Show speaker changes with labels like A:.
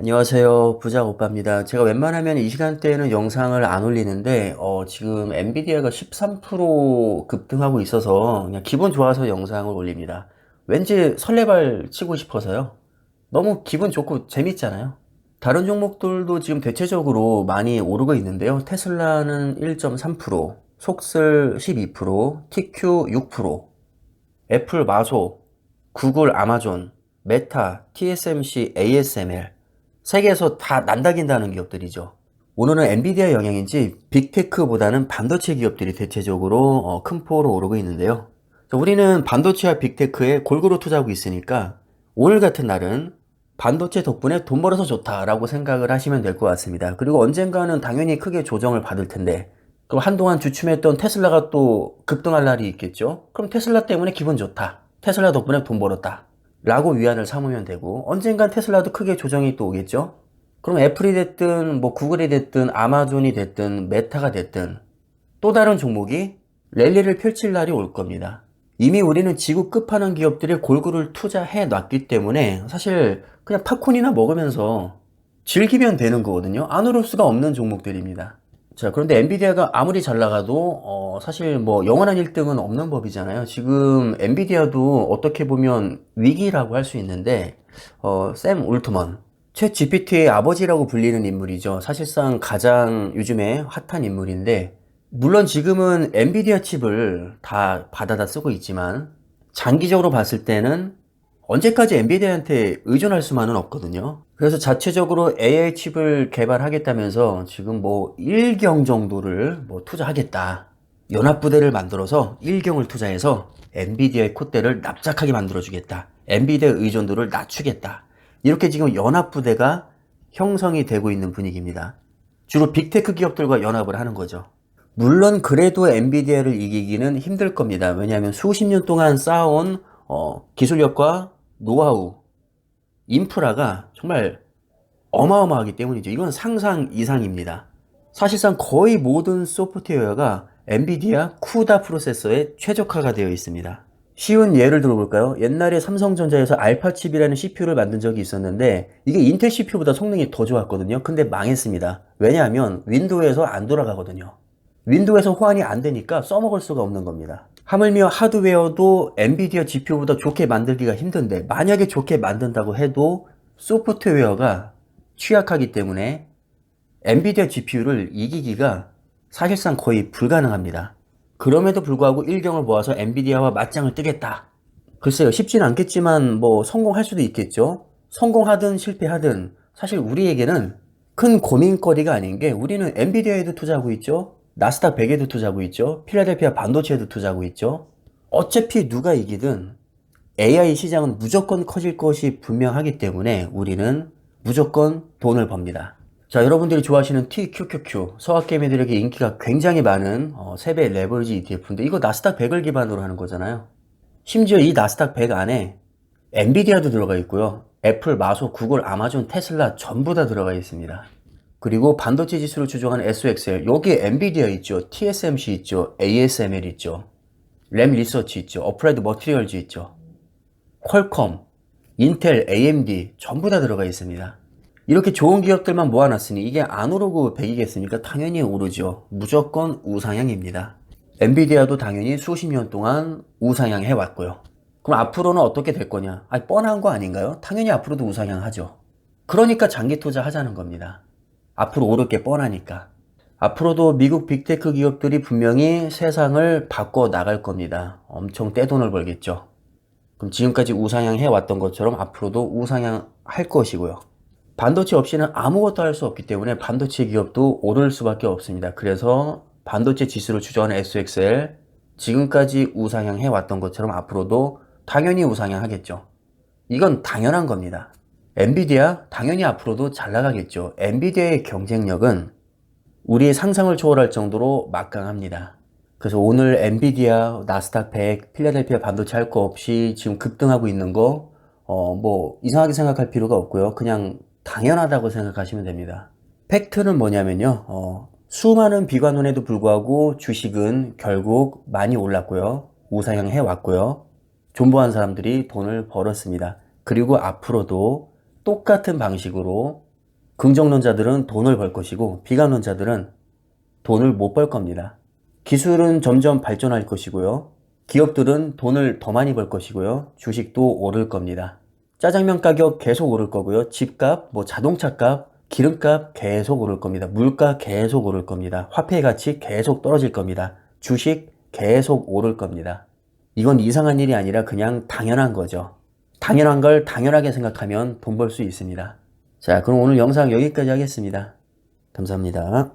A: 안녕하세요. 부자 오빠입니다. 제가 웬만하면 이 시간대에는 영상을 안 올리는데, 어, 지금 엔비디아가 13% 급등하고 있어서 그냥 기분 좋아서 영상을 올립니다. 왠지 설레발 치고 싶어서요. 너무 기분 좋고 재밌잖아요. 다른 종목들도 지금 대체적으로 많이 오르고 있는데요. 테슬라는 1.3%, 속슬 12%, TQ 6%, 애플 마소, 구글 아마존, 메타, TSMC, ASML 세계에서 다 난다긴다는 기업들이죠. 오늘은 엔비디아 영향인지 빅테크보다는 반도체 기업들이 대체적으로 어, 큰 폭으로 오르고 있는데요. 자, 우리는 반도체와 빅테크에 골고루 투자하고 있으니까 오늘 같은 날은 반도체 덕분에 돈 벌어서 좋다라고 생각을 하시면 될 것 같습니다. 그리고 언젠가는 당연히 크게 조정을 받을 텐데 그럼 한동안 주춤했던 테슬라가 또 급등할 날이 있겠죠? 그럼 테슬라 때문에 기분 좋다. 테슬라 덕분에 돈 벌었다. 라고 위안을 삼으면 되고 언젠간 테슬라도 크게 조정이 또 오겠죠? 그럼 애플이 됐든 뭐 구글이 됐든 아마존이 됐든 메타가 됐든 또 다른 종목이 랠리를 펼칠 날이 올 겁니다. 이미 우리는 지구 끝판왕 기업들에 골고루 투자해 놨기 때문에 사실 그냥 팝콘이나 먹으면서 즐기면 되는 거거든요. 안 오를 수가 없는 종목들입니다. 자, 그런데 엔비디아가 아무리 잘 나가도 어, 사실 뭐 영원한 1등은 없는 법이잖아요. 지금 엔비디아도 어떻게 보면 위기라고 할 수 있는데 어, 샘 울트먼 최 GPT의 아버지라고 불리는 인물이죠. 사실상 가장 요즘에 핫한 인물인데 물론 지금은 엔비디아 칩을 다 받아다 쓰고 있지만 장기적으로 봤을 때는 언제까지 엔비디아한테 의존할 수만은 없거든요. 그래서 자체적으로 AI 칩을 개발하겠다면서 지금 뭐 1경 정도를 뭐 투자하겠다. 연합부대를 만들어서 1경을 투자해서 엔비디아의 콧대를 납작하게 만들어주겠다. 엔비디아 의존도를 낮추겠다. 이렇게 지금 연합부대가 형성이 되고 있는 분위기입니다. 주로 빅테크 기업들과 연합을 하는 거죠. 물론 그래도 엔비디아를 이기기는 힘들 겁니다. 왜냐하면 수십 년 동안 쌓아온 어, 기술력과 노하우, 인프라가 정말 어마어마하기 때문이죠. 이건 상상 이상입니다. 사실상 거의 모든 소프트웨어가 엔비디아 쿠다 프로세서에 최적화가 되어 있습니다. 쉬운 예를 들어볼까요? 옛날에 삼성전자에서 알파칩이라는 CPU를 만든 적이 있었는데 이게 인텔 CPU보다 성능이 더 좋았거든요. 근데 망했습니다. 왜냐하면 윈도우에서 안 돌아가거든요. 윈도우에서 호환이 안 되니까 써먹을 수가 없는 겁니다. 하물며 하드웨어도 엔비디아 GPU보다 좋게 만들기가 힘든데 만약에 좋게 만든다고 해도 소프트웨어가 취약하기 때문에 엔비디아 GPU를 이기기가 사실상 거의 불가능합니다. 그럼에도 불구하고 일경을 모아서 엔비디아와 맞짱을 뜨겠다. 글쎄요, 쉽지는 않겠지만 뭐 성공할 수도 있겠죠. 성공하든 실패하든 사실 우리에게는 큰 고민거리가 아닌 게 우리는 엔비디아에도 투자하고 있죠. 나스닥 100에도 투자하고 있죠. 필라델피아 반도체에도 투자하고 있죠. 어차피 누가 이기든 AI 시장은 무조건 커질 것이 분명하기 때문에 우리는 무조건 돈을 법니다. 자, 여러분들이 좋아하시는 TQQQ, 서학개미들에게 인기가 굉장히 많은 어, 세배 레버리지 ETF인데 이거 나스닥 100을 기반으로 하는 거잖아요. 심지어 이 나스닥 100 안에 엔비디아도 들어가 있고요. 애플, 마소, 구글, 아마존, 테슬라 전부 다 들어가 있습니다. 그리고 반도체 지수를 추종하는 SXL, 여기에 엔비디아 있죠. TSMC 있죠. ASML 있죠. 램 리서치 있죠. 어플라이드 머티리얼즈 있죠. 퀄컴, 인텔, AMD 전부 다 들어가 있습니다. 이렇게 좋은 기업들만 모아놨으니 이게 안 오르고 100이겠습니까? 당연히 오르죠. 무조건 우상향입니다. 엔비디아도 당연히 수십 년 동안 우상향 해왔고요. 그럼 앞으로는 어떻게 될 거냐? 아 뻔한 거 아닌가요? 당연히 앞으로도 우상향 하죠. 그러니까 장기 투자 하자는 겁니다. 앞으로 오를 게 뻔하니까. 앞으로도 미국 빅테크 기업들이 분명히 세상을 바꿔 나갈 겁니다. 엄청 떼돈을 벌겠죠. 그럼 지금까지 우상향 해왔던 것처럼 앞으로도 우상향 할 것이고요. 반도체 없이는 아무것도 할 수 없기 때문에 반도체 기업도 오를 수밖에 없습니다. 그래서 반도체 지수를 추정하는 SXL 지금까지 우상향 해왔던 것처럼 앞으로도 당연히 우상향 하겠죠. 이건 당연한 겁니다. 엔비디아 당연히 앞으로도 잘 나가겠죠. 엔비디아의 경쟁력은 우리의 상상을 초월할 정도로 막강합니다. 그래서 오늘 엔비디아, 나스닥 100, 필라델피아 반도체 할 거 없이 지금 급등하고 있는 거, 어, 뭐, 이상하게 생각할 필요가 없고요. 그냥 당연하다고 생각하시면 됩니다. 팩트는 뭐냐면요. 어, 수많은 비관론에도 불구하고 주식은 결국 많이 올랐고요. 우상향 해 왔고요. 존버한 사람들이 돈을 벌었습니다. 그리고 앞으로도 똑같은 방식으로 긍정론자들은 돈을 벌 것이고 비관론자들은 돈을 못 벌 겁니다. 기술은 점점 발전할 것이고요. 기업들은 돈을 더 많이 벌 것이고요. 주식도 오를 겁니다. 짜장면 가격 계속 오를 거고요. 집값, 뭐 자동차 값, 기름값 계속 오를 겁니다. 물가 계속 오를 겁니다. 화폐 가치 계속 떨어질 겁니다. 주식 계속 오를 겁니다. 이건 이상한 일이 아니라 그냥 당연한 거죠. 당연한 걸 당연하게 생각하면 돈 벌 수 있습니다. 자, 그럼 오늘 영상 여기까지 하겠습니다. 감사합니다.